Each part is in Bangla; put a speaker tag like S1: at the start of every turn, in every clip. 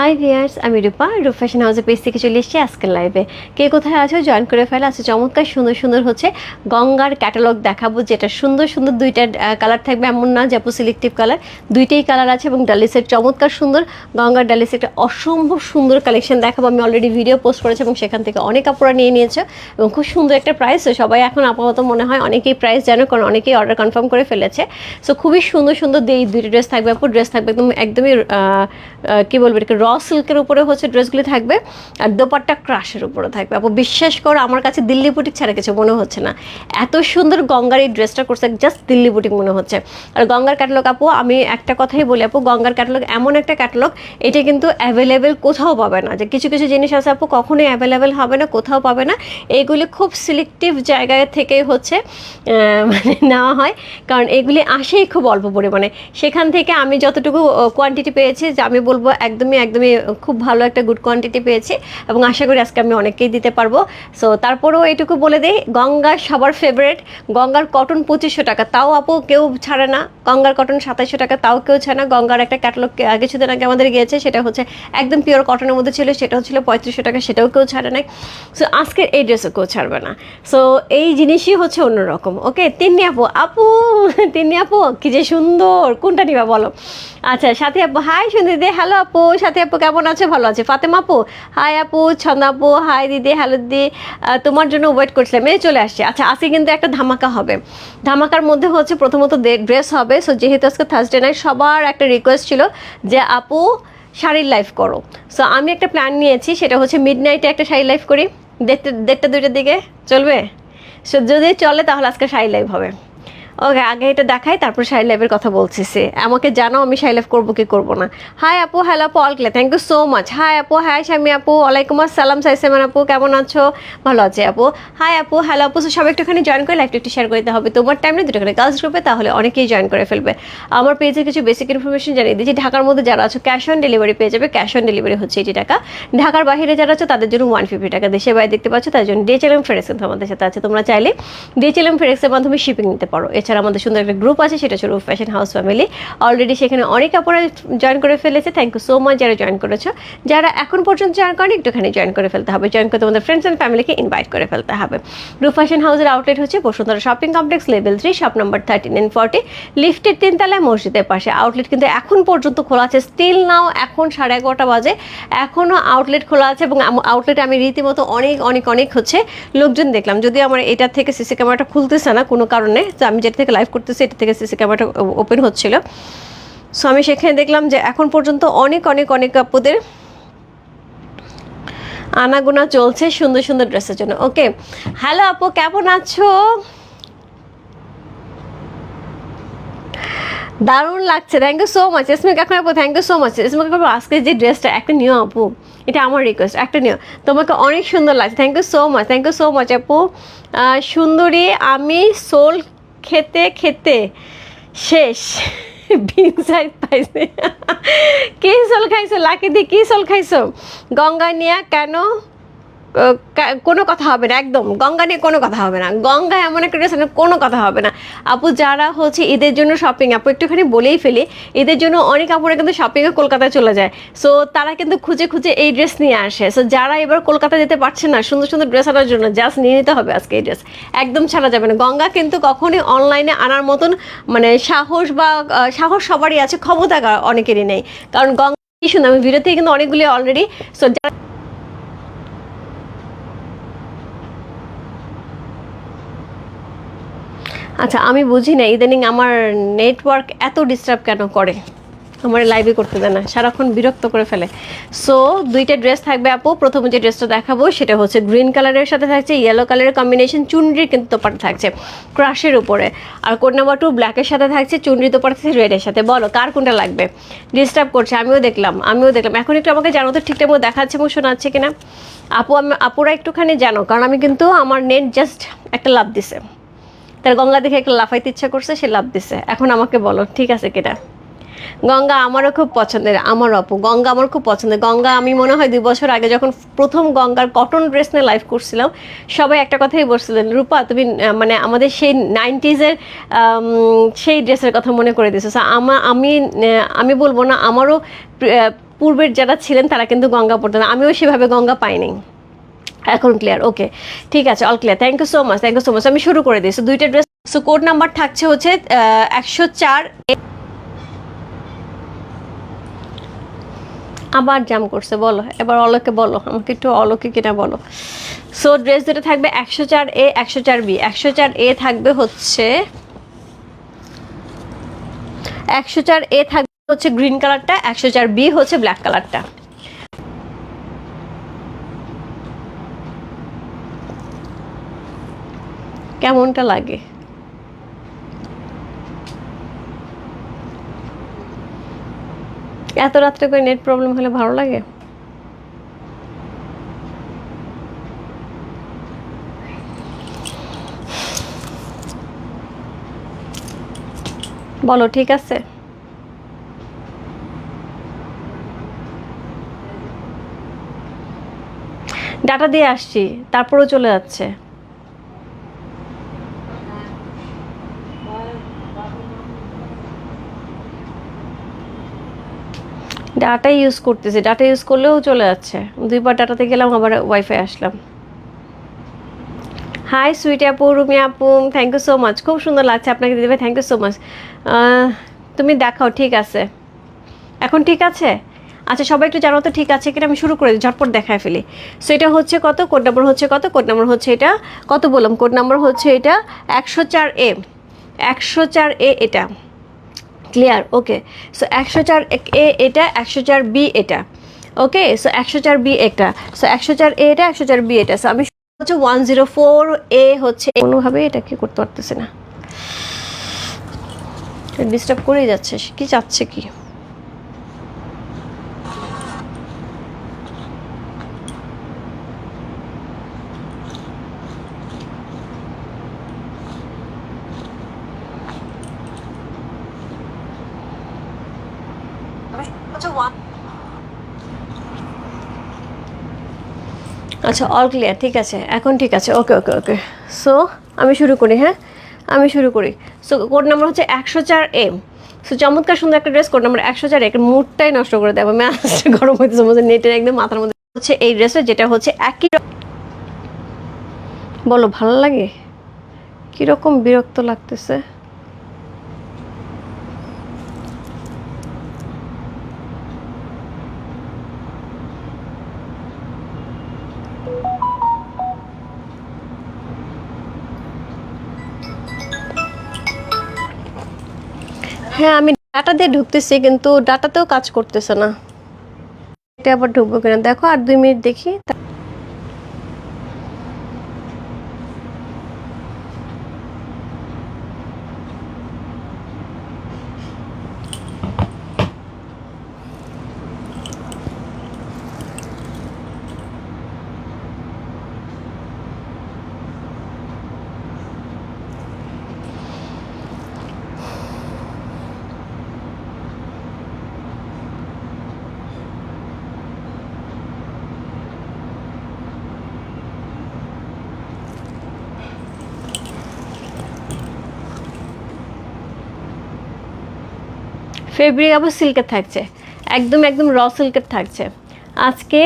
S1: হাই ভিয়ার্স আমি রূপা রূপ ফ্যাশন হাউসের পেজ থেকে চলে এসেছি আজকের লাইভে কে কোথায় আছো? জয়েন করে ফেলে। আছে চমৎকার, সুন্দর সুন্দর হচ্ছে গঙ্গার ক্যাটালগ দেখাবো, যেটা সুন্দর সুন্দর দুইটা কালার থাকবে, এমন না যাব সিলেক্টিভ কালার দুইটাই কালার আছে এবং ডালিসের চমৎকার, সুন্দর। গঙ্গার ডালিসের একটা অসম্ভব সুন্দর কালেকশন দেখাবো। আমি অলরেডি ভিডিও পোস্ট করেছি এবং সেখান থেকে অনেক কাপড় নিয়ে নিয়েছে এবং খুব সুন্দর একটা প্রাইস সবাই এখন আপাতত মনে হয় অনেকেই প্রাইস জানো, কারণ অনেকেই অর্ডার কনফার্ম করে ফেলেছে। সো খুবই সুন্দর সুন্দর, এই দুইটা ড্রেস থাকবে আপু। ড্রেস থাকবে একদম, একদমই কি বলব, এটাকে সিল্কের উপরে হচ্ছে ড্রেসগুলি থাকবে আর দোপাট্টা ক্রাশের উপরে থাকবে। আপু, বিশ্বাস করো, আমার কাছে দিল্লি বুটিক ছাড়া কিছু মনে হচ্ছে না। এত সুন্দর গঙ্গার এই ড্রেসটা করছে জাস্ট দিল্লি বুটিক মনে হচ্ছে। আর গঙ্গার ক্যাটালগ আপু, আমি একটা কথাই বলি আপু, গঙ্গার ক্যাটালগ এমন একটা ক্যাটালগ এটা কিন্তু অ্যাভেলেবেল কোথাও পাবে না। যে কিছু কিছু জিনিস আছে আপু, কখনোই অ্যাভেলেবেল হবে না, কোথাও পাবে না। এইগুলি খুব সিলেক্টিভ জায়গায় থেকে হচ্ছে মানে নেওয়া হয়। কারণ এগুলি আসেই খুব অল্প পরিমাণে। সেখান থেকে আমি যতটুকু কোয়ান্টিটি পেয়েছি, যে আমি বলব একদমই একদমই খুব ভালো একটা গুড কোয়ান্টিটি পেয়েছি এবং আশা করি আজকে আমি অনেককেই দিতে পারব। সো তারপরেও এটুকু বলে দিই গঙ্গা সবার ফেভারেট গঙ্গার কটন পঁচিশশো টাকা। তাও আপু কেউ ছাড়ে না, গঙ্গার কটন সাতাশশো টাকা, তাও কেউ ছাড়ে না। গঙ্গার একটা ক্যাটালগ কিছুদিন আগে আমাদের গিয়েছে, সেটা হচ্ছে একদম পিওর কটনের মধ্যে ছিল, সেটা হচ্ছিল পঁয়ত্রিশশো টাকা, সেটাও কেউ ছাড়ে নাই। সো আজকের এই ড্রেসও কেউ ছাড়বে না। সো এই জিনিসই হচ্ছে অন্যরকম ওকে তিন্নি আপু আপু, তিন্নি আপু, কি যে সুন্দর, কোনটা নিবা বলো? আচ্ছা সাথী আপু হাই সুন্দর হ্যালো আপু, সাথী আপু, কেমন আছে? ভালো আছে। ফাতেমা আপু? হাই আপু ছন্দা আপু। হাই দিদি হ্যালো দিদি। তোমার জন্য ওয়েট করছিলাম। এই চলে আসছে। আচ্ছা আজকে কিন্তু একটা ধামাকা হবে। ধামাকার মধ্যে হচ্ছে প্রথমত ড্রেস হবে। সো যেহেতু আজকে থার্সডে নাইট সবার একটা রিকোয়েস্ট ছিল যে, আপু, শাড়ির লাইফ করো। সো আমি একটা প্ল্যান নিয়েছি। সেটা হচ্ছে মিড নাইটে একটা শাড়ি লাইফ করি। দেড়টা দেড়টা, দুইটার দিকে চলবে? সো যদি চলে, তাহলে আজকে শাড়ি লাইভ হবে। ওকে, আগে এটা দেখাই, তারপর শাড়ি লাইভের কথা বলছিস আমাকে জানো আমি শাড়ি লাইভ করব কি করব না। হাই আপু হ্যালো আপু অলক্লে thank you so much hi আপু হাই শামি আপু, ওয়ালাইকুম আসসালাম সাইসেমান আপু, কেমন আছো? ভালো আছে আপু। হাই আপু হ্যালো আপু সবাই একটুখানি জয়েন করে লাইভটা একটু শেয়ার করে দিতে হবে। তোমার টাইমে দুটোখানে গার্লস গ্রুপে তাহলে অনেকেই জয়েন করে ফেলবে। আমার পেজে কিছু বেসিক ইনফরমেশন জানিয়ে দিচ্ছি। ঢাকার মধ্যে যারা আছো ক্যাশ অন ডেলিভারি পেয়ে যাবে। ক্যাশ অন ডেলিভারি হচ্ছে এটি টাকা। ঢাকার বাইরে যারা আছো, তাদের জন্য ওয়ান ফিফটি টাকা। দেশের বাইরে দেখতে পাচ্ছ তাদের জন্য ডিএচএলএম ফেরেক্স আমাদের সাথে আছে। তোমরা চাইলে ডিএচএলএম ফেরেক্সের মাধ্যমে শিপিং নিতে পারো। এছাড়া আমাদের সুন্দর একটা গ্রুপ আছে, সেটা রূপ ফ্যাশন হাউস ফ্যামিলি অলরেডি সেখানে অনেক কাপড় জয়েন করে ফেলেছে। থ্যাংক ইউ সো মাচ যারা জয়েন করেছ। যারা এখন পর্যন্ত জয়েন করেন, একটুখানি জয়েন করে ফেলতে হবে। জয়েন করে তোমাদের ফ্রেন্ডস অ্যান্ড ফ্যামিলিকে ইনভাইট করে ফেলতে হবে। রূপ ফ্যাশন হাউসের আউটলেট হচ্ছে Bashundhara shopping complex level three shop number thirteen and forty লিফটের তিনতলায় মসজিদের পাশে। আউটলেট কিন্তু এখন পর্যন্ত খোলা আছে। স্টিল নাও এখন সাড়ে এগারোটা বাজে। এখনও আউটলেট খোলা আছে এবং আউটলেট আমি রীতিমতো অনেক অনেক অনেক হচ্ছে লোকজন দেখলাম। যদি আমার এটার থেকে সিসি ক্যামেরাটা খুলতেছে না কোনো কারণে, তো আমি যেটা থেকে লাইভ করতেছি, এটা থেকে সিসি ক্যামেরাটা ওপেন হচ্ছিল। সো আমি সেখানে দেখলাম যে এখন পর্যন্ত অনেক অনেক অনেক আপুদের আনাগোনা চলছে সুন্দর সুন্দর ড্রেসের জন্য। ওকে হ্যালো আপু, কেমন আছো? দারুণ লাগছে থ্যাংক ইউ সো মাচ ইসমিক এখন আপু থ্যাংক ইউ সো মাচ ইসমিক আপু, আজকে যে ড্রেসটা, একটা নিও আপু। এটা আমার রিকোয়েস্ট একটা নিও। তোমাকে অনেক সুন্দর লাগছে। Thank you so much thank you so much আপু। সুন্দরী আমি সোল খেতে খেতে শেষ। বিনসাইড পাইছে। কি চল খাইছো? লাকি দি, কি চল খাইছো? গঙ্গা নিয়া কেন কোনো কথা হবে না, একদম। গঙ্গা নিয়ে কোনো কথা হবে না। গঙ্গা এমন একটা ড্রেস কোনো কথা হবে না। আপু, যারা হচ্ছে ঈদের জন্য শপিং আপু, একটুখানি বলেই ফেলি, ঈদের জন্য অনেক আপুরা কিন্তু শপিংয়ে কলকাতায় চলে যায়। সো তারা কিন্তু খুঁজে খুঁজে এই ড্রেস নিয়ে আসে। সো যারা এবার কলকাতা যেতে পারছে না, সুন্দর সুন্দর ড্রেস আনার জন্য জাস্ট নিয়ে নিতে হবে আজকে এই ড্রেস একদম ছাড়া যাবে না। গঙ্গা কিন্তু কখনই অনলাইনে আনার মতন মানে সাহস বা সাহস সবারই আছে, ক্ষমতা অনেকেরই নেই। কারণ গঙ্গা, কি সুন্দর, আমি ভিডিওতে কিন্তু অনেকগুলি অলরেডি সো যারা আচ্ছা আমি বুঝি না, ইদানিং আমার নেটওয়ার্ক এত ডিস্টার্ব কেন করে? আমার লাইভে করতে দেয় না, সারাক্ষণ বিরক্ত করে ফেলে। সো দুইটা ড্রেস থাকবে আপু, প্রথম যে ড্রেসটা দেখাবো, সেটা হচ্ছে গ্রিন কালারের সাথে থাকছে ইয়েলো কালারের কম্বিনেশন চুনরির কিন্তু তোপাটা থাকছে ক্রাশের উপরে। আর কোড নাম্বার টু ব্ল্যাকের সাথে থাকছে চুনরি তোপাটা থাকছে রেডের সাথে। বলো, কার কোনটা লাগবে? ডিস্টার্ব করছে, আমিও দেখলাম আমিও দেখলাম। এখন একটু আমাকে জানো তো, ঠিকঠাক মতো দেখাচ্ছে এবং শোনাচ্ছে কিনা? আপু, আমি, আপুরা একটুখানি জানো, কারণ আমি কিন্তু আমার নেট জাস্ট একটা লাভ দিছে। তার গঙ্গা দেখে একটা লাফাইতে ইচ্ছা করছে, সে লাভ দিছে। এখন আমাকে বলো, ঠিক আছে কিনা? গঙ্গা আমারও খুব পছন্দের, আমার অপু। গঙ্গা আমার খুব পছন্দের। গঙ্গা আমি মনে হয় দুই বছর আগে যখন প্রথম গঙ্গার কটন ড্রেস নিয়ে লাইভ করছিলাম, সবাই একটা কথাই বলছিলেন, রূপা, তুমি মানে আমাদের সেই নাইনটিজের সেই ড্রেসের কথা মনে করে দিয়েছ আমা, আমি আমি বলব না, আমারও পূর্বের যারা ছিলেন তারা কিন্তু গঙ্গা পড়তেন আমিও সেভাবে গঙ্গা পাইনি। এখন ক্লিয়ার ওকে ঠিক আছে all clear thank you so much thank you so much আমি শুরু করে সো দুইটা ড্রেস সো কোড নাম্বার থাকছে হচ্ছে একশো চার। আবার জাম করছে, বলো, এবার অলোকে বলো, আমাকে একটু অলোকে কিনা বলো। সো ড্রেস দুটো থাকবে একশো চার এ একশো চার বি একশো চার এ থাকবে হচ্ছে, একশো চার এ থাকবে হচ্ছে গ্রিন কালারটা একশো চার বি হচ্ছে ব্ল্যাক কালারটা কেমনটা লাগে? এত রাত্রে করে নেট প্রবলেম হলে ভালো লাগে? বলো, ঠিক আছে? ডাটা দিয়ে আসছি, তারপরেও চলে যাচ্ছে। ডাটা ইউজ করতেছি। ডাটা ইউজ করলেও চলে যাচ্ছে। দুইবার ডাটাতে গেলাম, আবার ওয়াইফাই আসলাম। হাই সুইট আপু রুমি আপু থ্যাংক ইউ সো মাচ খুব সুন্দর লাগছে আপনাকে দিদি থ্যাংক ইউ সো মাচ তুমি দেখাও, ঠিক আছে। এখন ঠিক আছে? আচ্ছা সবাই একটু জানো তো ঠিক আছে কিনা? আমি শুরু করে দিই, ঝটপট দেখায় ফেলি। সো এটা হচ্ছে কত? কোড নাম্বার হচ্ছে কত? কোড নাম্বার হচ্ছে এটা। কত বললাম? কোড নাম্বার হচ্ছে এটা একশো চার এ একশো চার এ এটা। ক্লিয়ার ওকে সো একশো চার এ এটা, একশো চার বি এটা ওকে সো একশো চার বি এটা সো একশো চার এ এটা, একশো চার বি এটা. সো আমি হচ্ছে ওয়ান জিরো ফোর এ হচ্ছে, কোনোভাবে এটা কি করতে পারতেছে না। ডিস্টার্ব করেই যাচ্ছে কি চাচ্ছে কি? আচ্ছা অল ক্লিয়ার ঠিক আছে। এখন ঠিক আছে ওকে ওকে ওকে সো আমি শুরু করি হ্যাঁ? আমি শুরু করি। সো কোড নাম্বার হচ্ছে একশো চার এম। সো চমৎকার সুন্দর একটা ড্রেস কোড নাম্বার একশো চার একের মুডটাই নষ্ট করে দেবো। আমি গরম হইতেছে মধ্যে নেটের একদম মাথার মধ্যে হচ্ছে এই ড্রেসটা যেটা হচ্ছে একই বলো, ভালো লাগে? কীরকম বিরক্ত লাগতেছে? হ্যাঁ আমি ডাটা দিয়ে ঢুকতেছি, কিন্তু ডাটাতেও কাজ করতেছে না। এটা আবার ঢুকবো কিনা? দেখো, আর দুই মিনিট দেখি। ফেব্রিক আবার সিল্কের থাকছে। একদম একদম র সিল্কের থাকছে। আজকে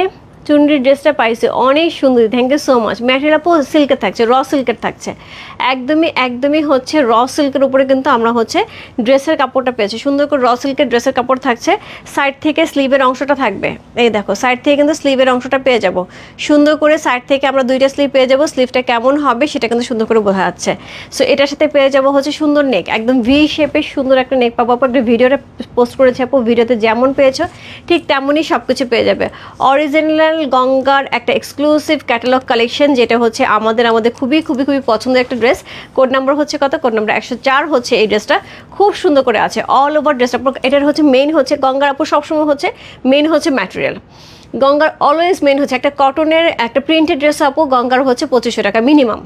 S1: চুনরির ড্রেসটা পাইছি, অনেক সুন্দর thank you so much material আপু সিল্কের থাকছে র সিল্কের থাকছে। একদমই একদমই হচ্ছে র সিল্কের উপরে কিন্তু আমরা হচ্ছে ড্রেসের কাপড়টা পেয়েছি। সুন্দর করে র সিল্কের ড্রেসের কাপড় থাকছে। সাইড থেকে স্লিভের অংশটা থাকবে। এই দেখো সাইড থেকে কিন্তু স্লিভের অংশটা পেয়ে যাব। সুন্দর করে সাইড থেকে আমরা দুইটা স্লিভ পেয়ে যাব। স্লিভটা কেমন হবে সেটা কিন্তু সুন্দর করে বোঝা যাচ্ছে। সো এটার সাথে পেয়ে যাব হচ্ছে সুন্দর নেক একদম ভি শেপের সুন্দর একটা নেক পাবো। আপু একটা ভিডিওটা পোস্ট করেছে আপু, ভিডিওতে যেমন পেয়েছ, ঠিক তেমনই সব কিছু পেয়ে যাবে। অরিজিনাল গঙ্গার একটা এক্সক্লুসিভ ক্যাটালগ কালেকশন যেটা হচ্ছে আমাদের আমাদের খুবই খুবই খুবই পছন্দের একটা ড্রেস কোড নাম্বার হচ্ছে কত? কোড নাম্বার একশো চার হচ্ছে এই ড্রেসটা খুব সুন্দর করে আছে অল ওভার ড্রেসটা এটার হচ্ছে মেইন হচ্ছে, গঙ্গার আপু সবসময় হচ্ছে মেইন হচ্ছে ম্যাটেরিয়াল গঙ্গার অলওয়েজ মেন হচ্ছে একটা কটনের একটা প্রিন্টেড ড্রেস আপু, গঙ্গার হচ্ছে পঁচিশশো টাকা মিনিমাম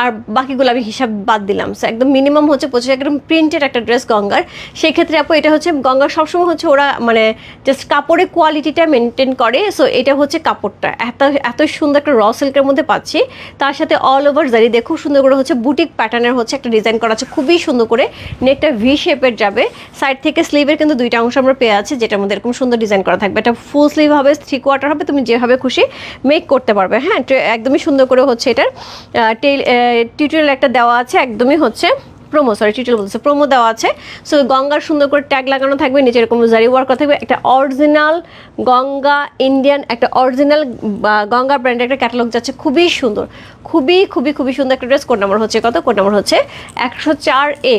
S1: আর বাকিগুলো আমি হিসাব বাদ দিলাম। সো একদম মিনিমাম হচ্ছে পঁচিশ একদম প্রিন্টেড একটা ড্রেস গঙ্গার। সেই ক্ষেত্রে আপু, এটা হচ্ছে গঙ্গার সবসময় হচ্ছে ওরা মানে জাস্ট কাপড়ের কোয়ালিটিটা মেনটেন করে। সো এটা হচ্ছে কাপড়টা। এত এত সুন্দর একটা র সিল্কের মধ্যে পাচ্ছি। তার সাথে অল ওভার জারি। খুব সুন্দর করে হচ্ছে বুটিক প্যাটার্নের হচ্ছে একটা ডিজাইন করা আছে। খুবই সুন্দর করে নেকটা ভি শেপের যাবে। সাইড থেকে স্লিভের কিন্তু দুইটা অংশ আমরা পেয়ে আছি, যেটার মধ্যে এরকম সুন্দর ডিজাইন করা থাকবে। এটা ফুল স্লিভ হবে থ্রি কোয়ার্টার হবে। তুমি যেভাবে খুশি মেক করতে পারবে। হ্যাঁ একদমই সুন্দর করে হচ্ছে এটার টেল টিউটোরিয়াল একটা দেওয়া আছে, একদমই হচ্ছে প্রোমো সরি টিউটোরিয়াল বলছে প্রোমো দেওয়া আছে। সো গঙ্গার সুন্দর করে ট্যাগ লাগানো থাকবে, নিচে এরকম জারি ওয়ার্ক করা থাকবে, একটা অরিজিনাল গঙ্গা ইন্ডিয়ান একটা অরিজিনাল গঙ্গা ব্র্যান্ডের একটা ক্যাটালগ যাচ্ছে, খুবই সুন্দর। খুবই খুবই খুবই সুন্দর একটা ড্রেস কোড নাম্বার হচ্ছে কত? কোড নাম্বার হচ্ছে একশো চার এ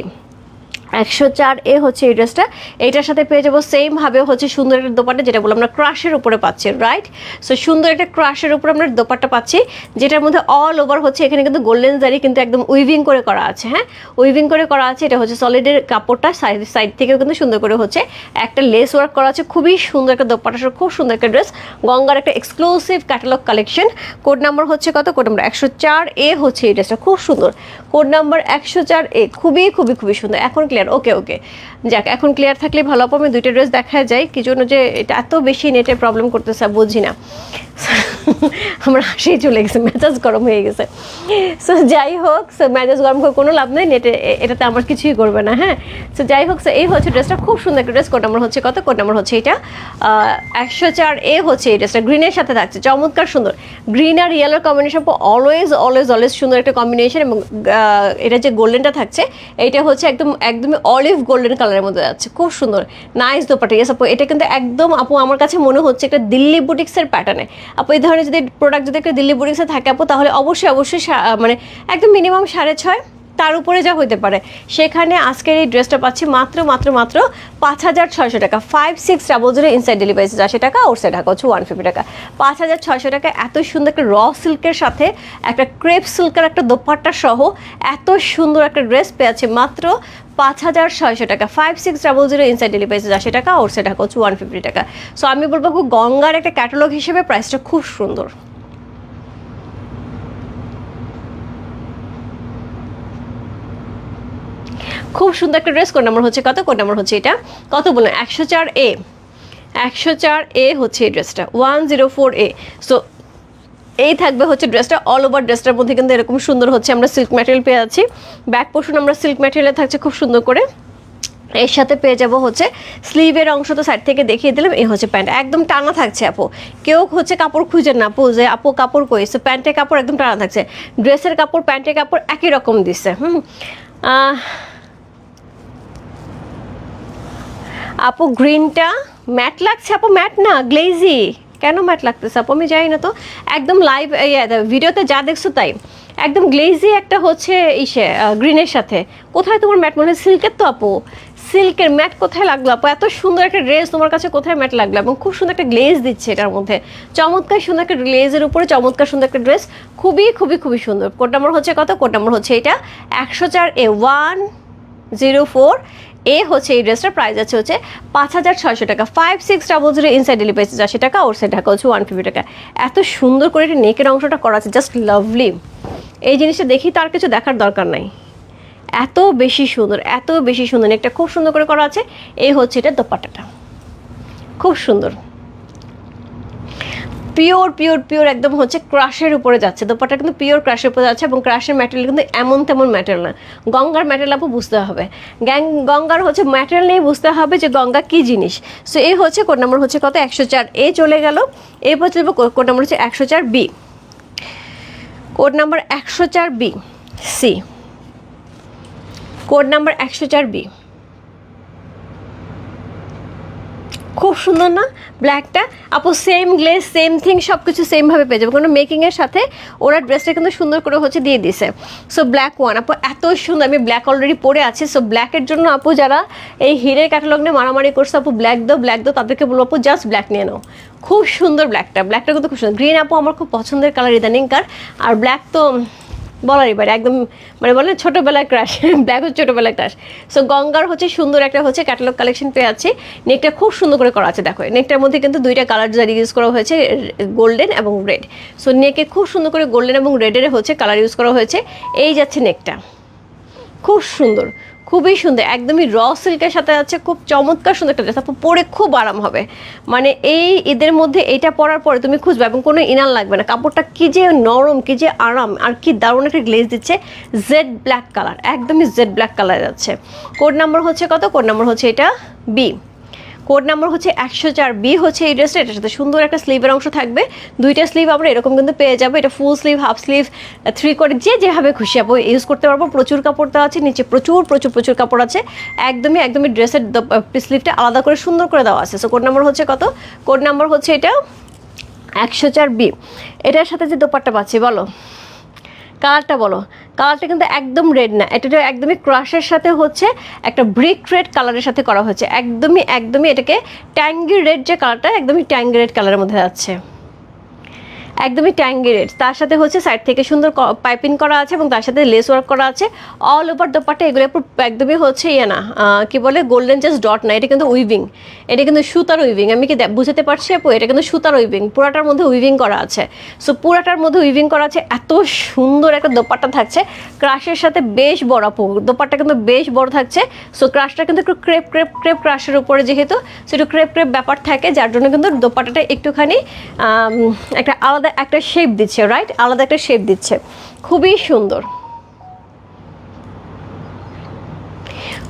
S1: একশো চার এ হচ্ছে এই ড্রেসটা। এইটার সাথে পেয়ে যাব সেম ভাবে হচ্ছে সুন্দর একটা দোপাট্টা, যেটা বললাম আমরা ক্রাশের উপরে পাচ্ছি রাইট সো সুন্দর একটা ক্রাশের উপরে আমরা দোপাট্টা পাচ্ছি, যেটার মধ্যে অল ওভার হচ্ছে, এখানে কিন্তু গোল্ডেন জারি কিন্তু একদম উইভিং করে করা আছে হ্যাঁ? উইভিং করে করা আছে, এটা হচ্ছে সলিডের কাপড়টা সাইড সাইড থেকেও কিন্তু সুন্দর করে হচ্ছে একটা লেস ওয়ার্ক করা আছে, খুবই সুন্দর একটা দোপাট্টা খুব সুন্দর একটা ড্রেস গঙ্গার একটা exclusive catalogue collection code number হচ্ছে কত? কোড নাম্বার একশো চার এ হচ্ছে এই ড্রেসটা খুব সুন্দর। কোড নাম্বার একশো চার এ, খুবই খুবই খুবই সুন্দর। এখন ক্লিয়ার ওকে ওকে যাক, এখন ক্লিয়ার থাকলে ভালো হবে। আমি দুইটা ড্রেস দেখা যায় কি জন্য যে এটা এত বেশি নেটের প্রবলেম করতেছে বুঝি না। আমরা হাসিয়ে চলে গেছে, মেজাজ গরম হয়ে গেছে। সো যাই হোক সো মেজাজ গরম করে কোনো লাভ নেই, নেটে এটাতে আমার কিছুই করবে না হ্যাঁ? সো যাই হোক সো এই হচ্ছে ড্রেসটা, খুব সুন্দর একটা ড্রেস, কোড নাম্বার হচ্ছে কত? কোড নাম্বার হচ্ছে এটা। একশো চার এ হচ্ছে এই ড্রেসটা গ্রিনের সাথে থাকছে, চমৎকার সুন্দর। গ্রিন আর ইয়েলোর কম্বিনেশন অলওয়েজ অলওয়েজ অলওয়েজ সুন্দর একটা কম্বিনেশন এবং এটা যে গোল্ডেনটা থাকছে এইটা হচ্ছে একদম, একদমই অলিভ গোল্ডেন কালারের মধ্যে যাচ্ছে, খুব সুন্দর। নাইস দোপাটা এটা কিন্তু একদম, আপু, আমার কাছে মনে হচ্ছে একটা দিল্লি বুটিক্সের প্যাটার্নে আপু, এই ধরনের যদি প্রোডাক্ট যদি একটা দিল্লি থাকে আপু, তাহলে অবশ্যই অবশ্যই মানে একদম মিনিমাম সাড়ে ছয় তার উপরে যা হইতে পারে। সেখানে আজকের এই ড্রেসটা পাচ্ছি মাত্র মাত্র মাত্র পাঁচ হাজার ছয়শো টাকা। Five six double zero inside delivery আশি টাকা ওর সাইড টাকা হচ্ছে ওয়ান ফিফটি টাকা। পাঁচ হাজার ছয়শো টাকা, এত সুন্দর একটা র সিল্কের সাথে একটা ক্রেপ সিল্কের একটা দোপাট্টা সহ এত সুন্দর একটা ড্রেস পেয়েছে মাত্র পাঁচ হাজার ছয়শো টাকা। Five six double zero inside delivery আশি টাকা ওর সাইড টাকা হচ্ছে ওয়ান ফিফটি টাকা। সো আমি বলব গঙ্গার একটা ক্যাটালগ হিসেবে প্রাইসটা খুব সুন্দর। খুব সুন্দর একটা ড্রেস কোড নাম্বার হচ্ছে কত? কোড নাম্বার হচ্ছে এটা। কত বললেন একশো চার এ একশো চার এ হচ্ছে এই ড্রেসটা one zero four A so এই থাকবে হচ্ছে ড্রেসটা অল ওভার ড্রেসটার মধ্যে কিন্তু এরকম সুন্দর হচ্ছে আমরা সিল্ক ম্যাটেরিয়াল পেয়ে আছি ব্যাক পোর্শন আমরা সিল্ক ম্যাটেরিয়ালে থাকছে খুব সুন্দর করে। এর সাথে পেয়ে যাব হচ্ছে স্লিভের অংশ তো সাইড থেকে দেখিয়ে দিলাম। এই হচ্ছে প্যান্ট একদম টানা থাকছে আপু। কেউ হচ্ছে কাপড় খুঁজে না আপু, যে আপু কাপড় কই? সো প্যান্টের কাপড় একদম টানা থাকছে। ড্রেসের কাপড় প্যান্টের কাপড় একই রকম দিচ্ছে হুম। আপু গ্রিনটা ম্যাট লাগছে? আপু ম্যাট না গ্লেজি কেন ম্যাট লাগতেছে আপু? আমি জানি না তো। একদম লাইভ ভিডিওতে যা দেখছ তাই। একদম গ্লেজি একটা হচ্ছে ইসে গ্রিনের সাথে। কোথায় তোমার ম্যাট মনে হয় সিল্কের তো আপু। সিল্কের ম্যাট কোথায় লাগল আপু? এত সুন্দর একটা ড্রেস তোমার কাছে কোথায় ম্যাট লাগল? এবং খুব সুন্দর একটা গ্লেজ দিচ্ছে এটার মধ্যে। চমৎকার সুন্দর একটা গ্লেজের উপরে চমৎকার সুন্দর একটা ড্রেস খুবই খুবই খুবই সুন্দর। কোড নাম্বার হচ্ছে কত? কোড নাম্বার হচ্ছে এটা। একশো চার A one zero four A হচ্ছে এই ড্রেসটার প্রাইস আছে হচ্ছে পাঁচ হাজার ছয়শো টাকা। Five six double zero inside daily পেয়েছে চারশো টাকা ওর সাইড ঢাকা হচ্ছে ওয়ান ফিফটি টাকা। এত সুন্দর করে এটা নেকের অংশটা করা আছে জাস্ট লাভলি এই জিনিসটা দেখি তার কিছু দেখার দরকার নাই। এত বেশি সুন্দর, এত বেশি সুন্দর একটা খুব সুন্দর করে করা আছে। এই হচ্ছে এটা দোপাটাটা খুব সুন্দর। পিওর পিওর পিওর একদম হচ্ছে ক্রাশের উপরে যাচ্ছে। দোপাটা কিন্তু পিওর ক্রাশের উপরে যাচ্ছে এবং ক্রাশের ম্যাটেরিয়াল কিন্তু এমন তেমন ম্যাটেরিয়াল না। গঙ্গার ম্যাটেরিয়াল আপু বুঝতে হবে। গ্যাং, গঙ্গার হচ্ছে ম্যাটেরিয়াল নিয়ে বুঝতে হবে যে গঙ্গা কী জিনিস। সো এই হচ্ছে কোড নাম্বার হচ্ছে কত? একশো চার। এ চলে গেল। এরপর চলবে কোড নাম্বার হচ্ছে একশো চার বি। কোড নাম্বার একশো চার বি। সি কোড নাম্বার একশো চার বি। খুব সুন্দর না? ব্ল্যাকটা আপু সেম গ্লেজ সেম থিং সব কিছু সেমভাবে পেয়ে যাবে। কোনো মেকিংয়ের সাথে ওরা ড্রেসটা কিন্তু সুন্দর করে হচ্ছে দিয়ে দিছে। সো ব্ল্যাক ওয়ান আপু, এত সুন্দর, আমি ব্ল্যাক অলরেডি পরে আছি। সো ব্ল্যাকের জন্য আপু, যারা এই হিরের ক্যাটালগ নিয়ে মারামারি করছে, আপু ব্ল্যাক দো ব্ল্যাক দো তাদেরকে বলব, আপু জাস্ট ব্ল্যাক নিয়ে নাও। খুব সুন্দর ব্ল্যাকটা ব্ল্যাকটা কিন্তু খুব সুন্দর। গ্রিন আপু, আমার খুব পছন্দের কালার ইদানিংকার। আর ব্ল্যাক তো বলারই বাইরে একদম মানে বলে ছোটবেলায় ক্রাশ ব্ল্যাক হচ্ছে ছোটবেলায় ক্রাশ সো গঙ্গার হচ্ছে সুন্দর একটা হচ্ছে ক্যাটালগ কালেকশন পেয়ে আছে নেকটা খুব সুন্দর করে করা আছে, দেখো। নেকটার মধ্যে কিন্তু দুইটা কালার যারা ইউজ করা হয়েছে গোল্ডেন এবং রেড সো নেকে খুব সুন্দর করে গোল্ডেন এবং রেডের হচ্ছে কালার ইউজ করা হয়েছে। এই যাচ্ছে নেকটা খুব সুন্দর। খুবই সুন্দর, একদমই র সিল্কের সাথে আছে, খুব চমৎকার সুন্দর একটা ড্রেস পরে খুব আরাম হবে। মানে এই ঈদের মধ্যে এটা পরার পরে তুমি খুঁজবে এবং কোনো ইনার লাগবে না। কাপড়টা কি যে নরম, কি যে আরাম, আর কি দারুণ একটা গ্লেজ দিচ্ছে জেড ব্ল্যাক কালার একদমই জেড ব্ল্যাক কালার যাচ্ছে। কোড নাম্বার হচ্ছে কত? কোড নাম্বার হচ্ছে এটা বি কোড নাম্বার হচ্ছে একশো চার বি হচ্ছে এই ড্রেসটা এটার সাথে সুন্দর একটা স্লিভের অংশ থাকবে। দুইটা স্লিভ আমরা এরকম কিন্তু পেয়ে যাব। এটা full sleeve half sleeve three code যে যেভাবে খুশি আপু ইউজ করতে পারব। প্রচুর কাপড় দেওয়া আছে, নিচে প্রচুর প্রচুর প্রচুর কাপড় আছে। একদমই একদমই ড্রেসের স্লিভটা আলাদা করে সুন্দর করে দেওয়া আছে। সো কোড নাম্বার হচ্ছে কত? কোড নাম্বার হচ্ছে এটা একশো চার বি এটার সাথে যে দোপাট্টা পাচ্ছি, বলো। কালারটা বলো। কালারটা কিন্তু একদম রেড না। এটা একদমই ক্রাশের সাথে হচ্ছে একটা ব্রিক রেড কালারের সাথে করা হয়েছে। একদমই একদমই এটাকে ট্যাঙ্গি রেড যে কালারটা একদমই ট্যাঙ্গি রেড কালারের মধ্যে যাচ্ছে একদমই ট্যাঙ্গি রেড তার সাথে হচ্ছে সাইড থেকে সুন্দর পাইপিং করা আছে এবং তার সাথে লেস ওয়ার্ক করা আছে। অল ওভার দোপাট্টা এগুলো একদমই হচ্ছে ইয়ে না কি বলে গোল্ডেন জাস্ট ডট না, এটা কিন্তু উইভিং এটা কিন্তু সুতার উইভিং আমি কি বুঝাতে পারছি আপু? এটা কিন্তু সুতার উইভিং পুরাটার মধ্যে উইভিং করা আছে। সো পুরাটার মধ্যে উইভিং করা আছে, এত সুন্দর একটা দোপাট্টা থাকছে। ক্রাশের সাথে বেশ বড় আপু, দোপাট্টা কিন্তু বেশ বড় থাকছে। সো ক্রাশটা কিন্তু একটু ক্রেপ ক্রেপ ক্রেপ ক্রাশের উপরে যেহেতু সো একটু ক্রেপ ক্রেপ ব্যাপার থাকে, যার জন্য কিন্তু দোপাট্টাটা একটুখানি একটা আলাদা একটা শেপ দিচ্ছে রাইট আলাদা একটা শেপ দিচ্ছে। খুবই সুন্দর।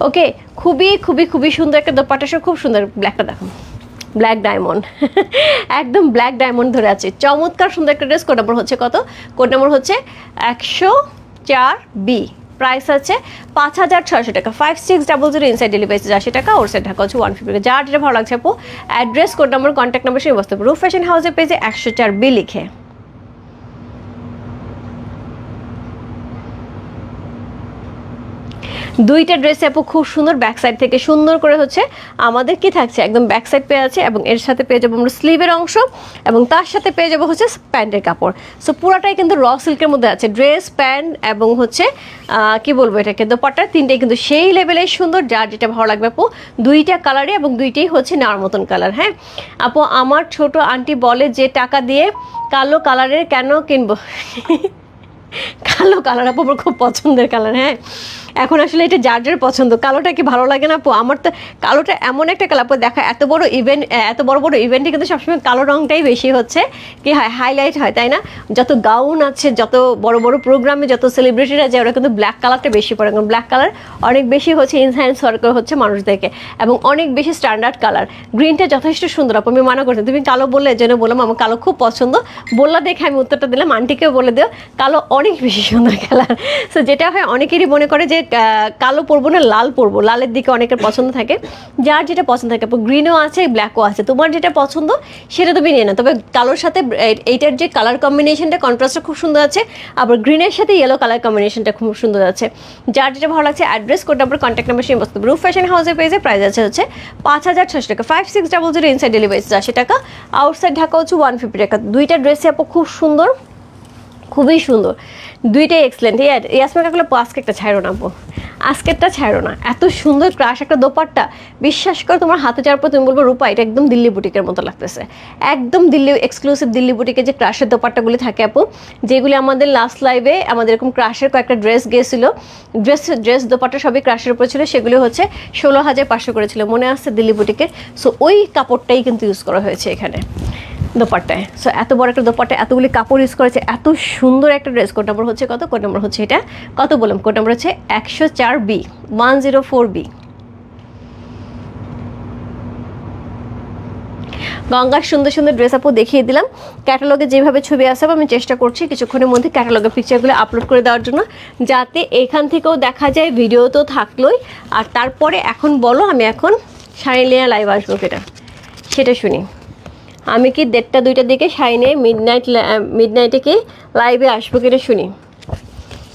S1: ওকে খুবই খুবই খুবই সুন্দর একটা দোপাটা খুব সুন্দর। ব্ল্যাকটা দেখো। ব্ল্যাক ডায়মন্ড একদম ব্ল্যাক ডায়মন্ড ধরে আছে। চমৎকার সুন্দর একটা ড্রেস কোড নম্বর হচ্ছে কত? কোড নম্বর হচ্ছে একশো চার বি প্রাইস আছে পাঁচ হাজার ছয়শো টাকা। Five six double zero inside delivery আশি টাকা ওর সাইড ঢাকা হচ্ছে ওয়ান ফিফটি যার যেটা ভালো লাগছে আপু address code number contact number সেই বস্তু রুফ ফ্যাশন হাউসের পেজে একশো চার, বি লিখে। দুইটা ড্রেসে আপু খুব সুন্দর ব্যাক সাইড থেকে সুন্দর করে হচ্ছে আমাদের কি থাকছে? একদম ব্যাক সাইড পেয়ে আছে এবং এর সাথে পেয়ে যাব আমরা স্লিভের অংশ এবং তার সাথে পেয়ে যাব হচ্ছে প্যান্টের কাপড়। সো পুরাটাই কিন্তু র সিল্কের মধ্যে আছে। ড্রেস প্যান্ট এবং হচ্ছে কি বলব এটাকে? দোপাট্টা, তিনটাই কিন্তু সেই লেভেলের সুন্দর, যার যেটা ভালো লাগবে আপু, দুইটা কালারে এবং দুইটাই হচ্ছে নেওয়ার মতন কালার হ্যাঁ? আপু, আমার ছোট আন্টি বলে যে টাকা দিয়ে কালো কালারের কেন কিনবো? কালো কালার আপু, আমার খুব পছন্দের কালার হ্যাঁ? এখন আসলে এটা যার যার পছন্দ। কালোটা কি ভালো লাগে না? আপু আমার তো কালোটা এমন একটা কালার। দেখা, এত বড় ইভেন্ট এত বড় বড় ইভেন্টে কিন্তু সবসময় কালো রংটাই বেশি হচ্ছে। কি হয় হাইলাইট হয়, তাই না? যত গাউন আছে, যত বড় বড় প্রোগ্রামে যত সেলিব্রিটিরা যায় ওরা কিন্তু ব্ল্যাক কালারটা বেশি পড়ে কারণ ব্ল্যাক কালার অনেক বেশি হচ্ছে ইনহ্যান্স হচ্ছে মানুষদেরকে। এবং অনেক বেশি স্ট্যান্ডার্ড কালার গ্রিনটা যথেষ্ট সুন্দর, আপু, আমি মানা করছি। তুমি কালো বললে জন্য বললাম, আমার কালো খুব পছন্দ। বললা দেখে আমি উত্তরটা দিলাম। আন্টিকেও বলে দিও, কালো অনেক বেশি সুন্দর কালার সো যেটা হয়, অনেকেরই মনে করে যে কালো পরবো না, লাল পরবো? লালের দিকে অনেকের পছন্দ থাকে। যার যেটা পছন্দ থাকে গ্রিনও আছে ব্ল্যাকও আছে। তোমার যেটা পছন্দ, সেটা তুমি নিয়ে না তবে কালোর সাথে এইটার যে কালার কম্বিনেশনটা কন্ট্রাস্টটা খুব সুন্দর আছে। আবার গ্রিনের সাথে ইয়েলো কালার কম্বিনেশনটা খুব সুন্দর আছে। যার যেটা ভালো লাগছে address code number contact number সেই বস্তু। রুফ ফ্যাশন হাউসের পেজে প্রাইস আছে হচ্ছে পাঁচ হাজার ছশো টাকা। Five six double zero inside delivery আশি টাকা। আউটসাইড ঢাকা হচ্ছে ওয়ান ফিফটি টাকা। দুইটা ড্রেসে আপু, খুব সুন্দর। খুবই সুন্দর। দুইটাই এক্সেলেন্ট ইয়াসমিন কাকুলে আজকে একটা ছাড়ো না আজকেরটা ছাড়ো না। এত সুন্দর ক্রাশ একটা দোপাট্টা। বিশ্বাস করো, তোমার হাতে যাওয়ার পর তুমি বলব, রূপা, এটা একদম দিল্লি বুটিকের মতো লাগতেছে। একদম দিল্লি এক্সক্লুসিভ দিল্লি বুটিকে যে ক্রাশের দোপাট্টাগুলি থাকে, আপু, যেগুলি আমাদের লাস্ট লাইভে আমাদের এরকম ক্রাশের কয়েকটা ড্রেস গিয়েছিল। ড্রেস ড্রেস দোপাট্টা সবই ক্রাশের উপর ছিল, সেগুলি হচ্ছে ষোলো হাজার পাঁচশো করেছিল মনে আসছে দিল্লি বুটিকের সো ওই কাপড়টাই কিন্তু ইউজ করা হয়েছে এখানে। দোপাট্টায়। সো এত বড় একটা দোপাট্টা এতগুলি কাপড় ইউজ করেছে এত সুন্দর একটা ড্রেস কোড নম্বর হচ্ছে কত? কোড নম্বর হচ্ছে এটা কত বললাম? কোড নম্বর হচ্ছে একশো চার B one zero four B গঙ্গার সুন্দর সুন্দর ড্রেস আপু দেখিয়ে দিলাম। ক্যাটালগে যেভাবে ছবি আসে আমি চেষ্টা করছি কিছুক্ষণের মধ্যে ক্যাটালগের পিকচারগুলো আপলোড করে দেওয়ার জন্য, যাতে এখান থেকেও দেখা যায় ভিডিও তো থাকলোই। আর তারপরে এখন বলো, আমি এখন শাড়ি নিয়ে লাইভ আসব সেটা সেটা শুনি। আমি কি দেড়টা, দুইটার দিকে শাইনে মিড নাইট মিড নাইটে কি লাইভে আসব কিনা শুনি।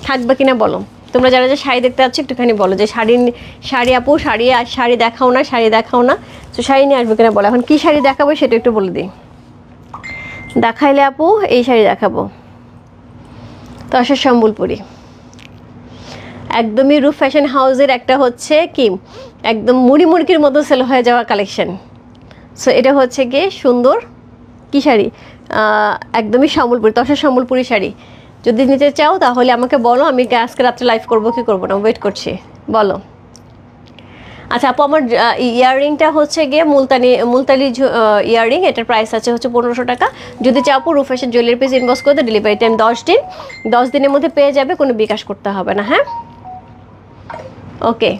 S1: থাকবে কিনা বলো। তোমরা যারা যে শাড়ি দেখতে যাচ্ছ, একটুখানি বলো যে শাড়ি শাড়ি আপু, শাড়ি আর শাড়ি দেখাও না, শাড়ি দেখাও না। তো শাড়ি নিয়ে আসবে কিনা বলো। এখন কী শাড়ি দেখাবো সেটা একটু বলে দিই। দেখাইলে আপু, এই শাড়ি দেখাবো। তো আসে সম্বলপুরি। একদমই রূপ ফ্যাশন হাউসের একটা হচ্ছে কি, একদম মুড়ি মুড়কির মতো সেল হয়ে যাওয়া কালেকশন সো এটা হচ্ছে গিয়ে সুন্দর কী শাড়ি? একদমই সম্বলপুরি তসা সম্বলপুরি শাড়ি। যদি নিতে চাও, তাহলে আমাকে বলো, আমি আজকে রাত্রে লাইভ করব, কি করব না ওয়েট করছি। বলো। আচ্ছা আপু, আমার ইয়াররিংটা হচ্ছে গিয়ে মুলতানি মুলতানি ইয়াররিং, এটার প্রাইস আছে হচ্ছে পনেরোশো টাকা। যদি চাও, আপু রুফেশন জুয়েলারি পিস ইনভেস্ট করতে ডেলিভারি টাইম দশ দিন। দশ দিনের মধ্যে পেয়ে যাবে, কোনো বিকাশ করতে হবে না হ্যাঁ? ওকে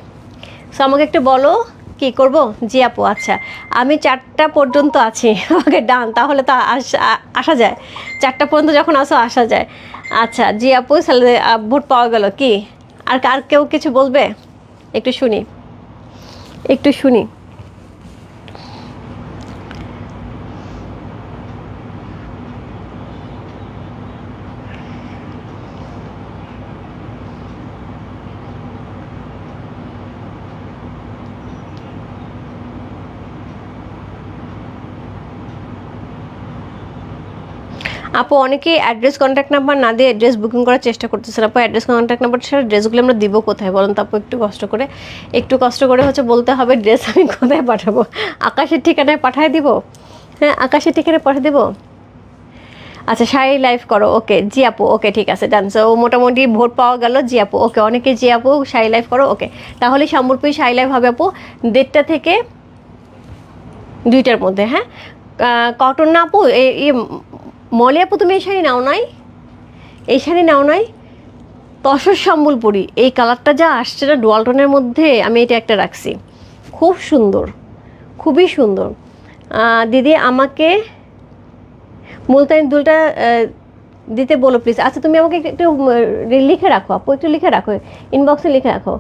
S1: সো আমাকে একটু বলো কি করব? জি আপু আচ্ছা। আমি চারটা পর্যন্ত আছি। ওকে, ডান। তাহলে তো আস- যায়। চারটা পর্যন্ত যখন আসো, আসা যায়। আচ্ছা জি আপু, তাহলে ভোট পাওয়া গেল কি? আর কার কেউ কিছু বলবে? একটু শুনি। একটু শুনি। আপু, অনেকে অ্যাড্রেস কন্ট্যাক্ট নাম্বার না দিয়ে অ্যাড্রেস বুকিং করার চেষ্টা করতেছেন। আপু অ্যাড্রেস কন্ট্যাক্ট নাম্বার ছাড়া ড্রেসগুলো আমরা দিব কোথায় বলুন তো আপু, একটু কষ্ট করে? একটু কষ্ট করে হচ্ছে বলতে হবে ড্রেস আমি কোথায় পাঠাবো? আকাশের ঠিকানায় পাঠিয়ে দিব? হ্যাঁ আকাশের ঠিকানায় পাঠিয়ে দেবো? আচ্ছা শাড়ি লাইভ করো, ওকে। জি আপু, ওকে, ঠিক আছে ডান সো মোটামুটি ভোট পাওয়া গেল, জি আপু, ওকে। অনেকে জি আপু, শাড়ি লাইভ করো, ওকে। তাহলে সম্বলপুরি শাড়ি লাইভ হবে আপু, দেড়টা থেকে দুইটার মধ্যে হ্যাঁ? কটন না আপু এই এই মলে আপু, তুমি এই শাড়ি নাও নাই? এই শাড়ি নাও নাই? তসর সম্বলপুরি, এই কালারটা যা আসছে না ডোয়ালটনের মধ্যে আমি এটা একটা রাখছি। খুব সুন্দর, খুবই সুন্দর। দিদি আমাকে মুলতানি দুলটা দিতে বলো প্লিজ আচ্ছা তুমি আমাকে একটু লিখে রাখো আপু, একটু লিখে রাখো ইনবক্সে লিখে রাখো।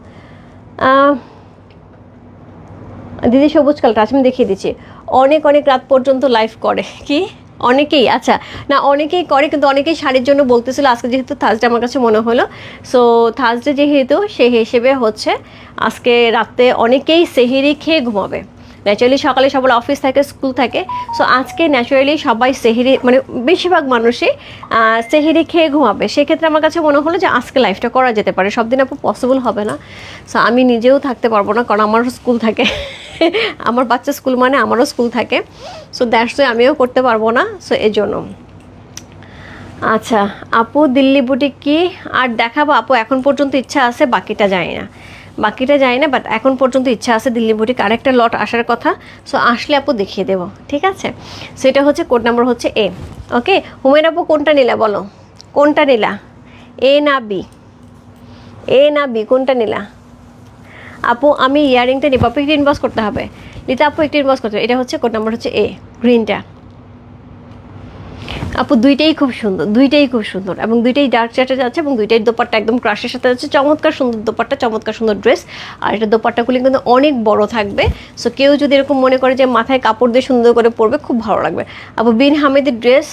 S1: দিদি সবুজ কালটা আচ্ছা আমি দেখিয়ে দিচ্ছি। অনেক অনেক রাত পর্যন্ত লাইভ করে, কি? অনেকেই আচ্ছা না, অনেকেই করে, কিন্তু অনেকেই শাড়ির জন্য বলতেছিল, আজকে যেহেতু থার্সডে আমার কাছে মনে হলো। সো থার্সডে যেহেতু, সেই হিসেবে হচ্ছে, আজকে রাতে অনেকেই সেহেরি খেয়ে ঘুমাবে। ন্যাচারালি সকালে সবার অফিস থাকে স্কুল থাকে। সো আজকে ন্যাচারালি সবাই সেহেরি মানে বেশিরভাগ মানুষই সেহেরি খেয়ে ঘুমাবে। সেক্ষেত্রে আমার কাছে মনে হলো যে, আজকে লাইফটা করা যেতে পারে। সব দিন আপু পসিবল হবে না। সো আমি নিজেও থাকতে পারব না, কারণ আমারও স্কুল থাকে। আমার বাচ্চা স্কুল মানে আমারও স্কুল থাকে। সো দ্যাটস আমিও করতে পারব না। সো এই জন্য আচ্ছা আপু দিল্লি বুটিক কি? আর দেখাবো আপু, এখন পর্যন্ত ইচ্ছা আছে, বাকিটা জানি না। বাকিটা জানি না বাট এখন পর্যন্ত ইচ্ছা আছে দিল্লি বুটিক আরেকটা লট আসার কথা। সো আসলে আপু দেখিয়ে দেবো, ঠিক আছে? সেটা হচ্ছে কোড নাম্বার হচ্ছে এ ওকে হুমেন আপু, কোনটা নিলা বলো? কোনটা নিলা? এ না বি এ না বি কোনটা নিলা? আপু, আমি ইয়ারিংটা নিব আপু একটু ইনবক্স করতে হবে। নিতে আপু একটু ইনবক্স করতে হবে। এটা হচ্ছে কোড নাম্বার হচ্ছে এ গ্রিনটা আপু, দুইটাই খুব সুন্দর, দুইটাই খুব সুন্দর এবং দুইটাই ডার্ক চার্টে যাচ্ছে এবং দুইটাই দোপাট্টা একদম ক্রাশের সাথে যাচ্ছে। চমৎকার সুন্দর দোপাট্টা, চমৎকার সুন্দর ড্রেস আর এটা দোপাট্টাগুলি কিন্তু অনেক বড় থাকবে। সো কেউ যদি এরকম মনে করে যে মাথায় কাপড় দিয়ে সুন্দর করে পরবে, খুব ভালো লাগবে। আপু, বিন হামিদের ড্রেস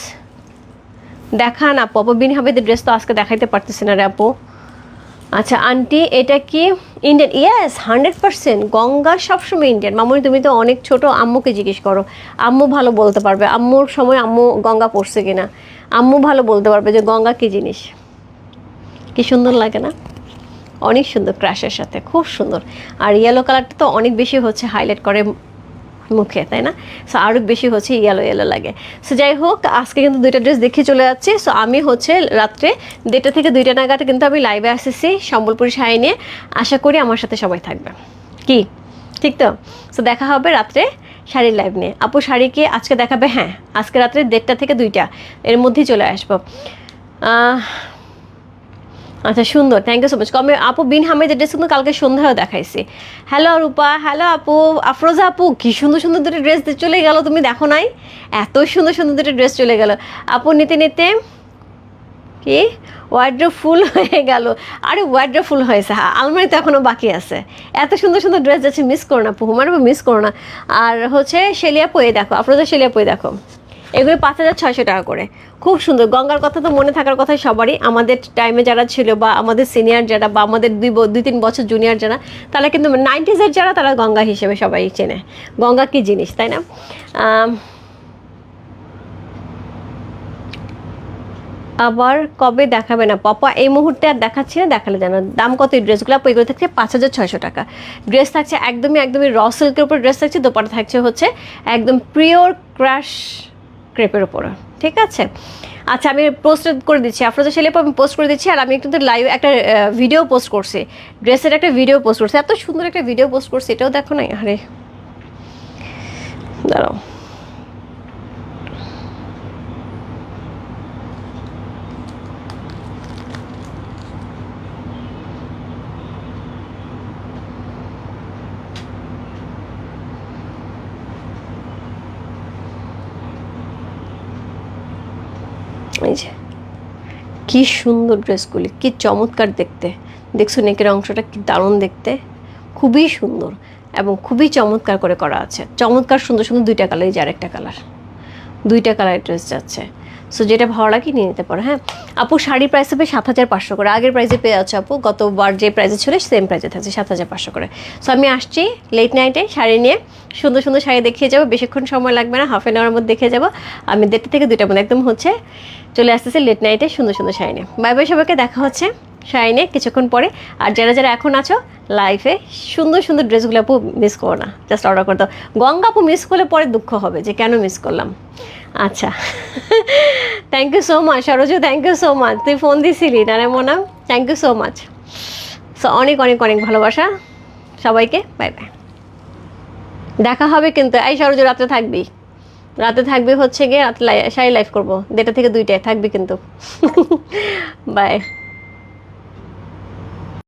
S1: দেখান আপু। আপু, বিন হামিদের ড্রেস তো আজকে দেখাইতে পারতেছি না রে আপু। আচ্ছা আন্টি, এটা কি Indian yes hundred percent Ganga সবসময় ইন্ডিয়ান মামুনি, তুমি তো অনেক ছোট, আম্মুকে জিজ্ঞেস করো। আম্মু ভালো বলতে পারবে। আম্মুর সময় আম্মু গঙ্গা পড়ছে কিনা। আম্মু ভালো বলতে পারবে যে গঙ্গা কি জিনিস। কি সুন্দর লাগে না? অনেক সুন্দর ক্রাশের সাথে, খুব সুন্দর। আর ইয়েলো কালারটা তো অনেক বেশি হচ্ছে হাইলাইট করে মুখে, তাই না? সো আরও বেশি হচ্ছে ইয়েলো ইয়েলো লাগে। সো যাই হোক, আজকে কিন্তু দুইটা ড্রেস দেখে চলে যাচ্ছি। সো আমি হচ্ছে রাত্রে দেড়টা থেকে দুইটা নাগাদ কিন্তু আমি লাইভে আসতেছি সম্বলপুরি শাড়ি নিয়ে। আশা করি আমার সাথে সবাই থাকবে। কি? ঠিক তো? সো দেখা হবে রাত্রে শাড়ির লাইভ নিয়ে। আপু, শাড়ি কি আজকে দেখাবে? হ্যাঁ আজকে রাত্রে দেড়টা থেকে দুইটা। এর মধ্যেই চলে আসব। আচ্ছা সুন্দর। থ্যাংক ইউ সো মাচ কমে আপু, বিন হামিদের ড্রেস কিন্তু কালকে সন্ধ্যায় দেখাইছি। হ্যালো রূপা। হ্যালো আপু। আফরোজা আপু, কি সুন্দর সুন্দর দুটো ড্রেস চলে গেল, তুমি দেখো নাই? এত সুন্দর সুন্দর দুটো ড্রেস চলে গেল। আপু, নিতে নিতে। কি? ওয়ার্ড্রো ফুল হয়ে গেল। আরে ওয়ার্ড্রো ফুল হয়েছে। হ্যাঁ আলমারি তো এখনও বাকি আছে। এত সুন্দর সুন্দর ড্রেস যাচ্ছে মিস করো না আপু। হুমার মিস করো না। আর হচ্ছে, শেলিয়া পয়ে দেখো। আফরোজা, শেলিয়া পয়ে দেখো। এগুলো পাঁচ হাজার ছয়শো টাকা করে। খুব সুন্দর। গঙ্গার কথা তো মনে থাকার কথা সবারই। আমাদের টাইমে যারা ছিল বা আমাদের সিনিয়র যারা বা আমাদের দুই দুই তিন বছর জুনিয়র যারা, তারা কিন্তু নাইনটিজের যারা, তারা গঙ্গা হিসেবে সবাই চেনে। গঙ্গা কি জিনিস, তাই না? আবার কবে দেখাবে না? পাপা, এই মুহূর্তে আর দেখাচ্ছি না, দেখালে জানো। দাম কত এই ড্রেসগুলো এগুলো থাকছে পাঁচ হাজার ছয়শো টাকা। ড্রেস থাকছে একদমই একদমই র সিল্কের উপর ড্রেস থাকছে দোপাটা থাকছে হচ্ছে একদম পিওর ক্রাশ ক্রেপের ওপরে ঠিক আছে? আচ্ছা আমি পোস্ট করে দিচ্ছি। আফরোজা শেলেপ আমি পোস্ট করে দিচ্ছি, আর আমি কিন্তু লাইভ একটা ভিডিও পোস্ট করছি। ড্রেসের একটা ভিডিও পোস্ট করছি। এত সুন্দর একটা ভিডিও পোস্ট করছি, এটাও দেখো না আরে, দাঁড়াও এই যে কি সুন্দর ড্রেসগুলি, কি চমৎকার দেখতে। দেখছ নেকের অংশটা কি দারুণ দেখতে। খুবই সুন্দর এবং খুবই চমৎকার করে করা আছে। চমৎকার সুন্দর সুন্দর দুইটা কালারই যার একটা কালার। দুইটা কালার ড্রেস যাচ্ছে। সো যেটা ভালো লাগে নিয়ে নিতে পারো হ্যাঁ? আপু, শাড়ির প্রাইস হবে সাত হাজার পাঁচশো করে। আগের প্রাইসে পেয়ে যাচ্ছে আপু। গতবার যে প্রাইসে ছিল সেম প্রাইসে থাকছে সাত হাজার পাঁচশো করে। সো আমি আসছি লেট নাইটে শাড়ি নিয়ে। সুন্দর সুন্দর শাড়ি দেখিয়ে যাব। বেশিক্ষণ সময় লাগবে না হাফ অ্যান আওয়ার মধ্যে দেখে যাব। আমি দেড়টা থেকে দুইটার মধ্যে একদম হচ্ছে চলে আসতেছে লেট নাইটে সুন্দর সুন্দর শাড়ি নিয়ে। বাই বাই সবাইকে, দেখা হচ্ছে শাড়ি নিয়ে কিছুক্ষণ পরে। আর যারা যারা এখন আছো লাইফে সুন্দর সুন্দর ড্রেসগুলো আপু মিস করো না। জাস্ট অর্ডার করে দাও। গঙ্গা আপু মিস করলে পরে দুঃখ হবে যে কেন মিস করলাম। আচ্ছা। Thank you so much Saroju thank you so much তুই ফোন দিছিলি না রে Mona? Thank you so much so অনেক অনেক অনেক ভালোবাসা সবাইকে। বাই বাই দেখা হবে কিন্তু, এই সরোজু, রাতে থাকবি। রাতে থাকবি হচ্ছে গিয়ে, রাতে শাড়ি লাইফ করব। দেড়টা থেকে দুইটায় থাকবি কিন্তু। বাই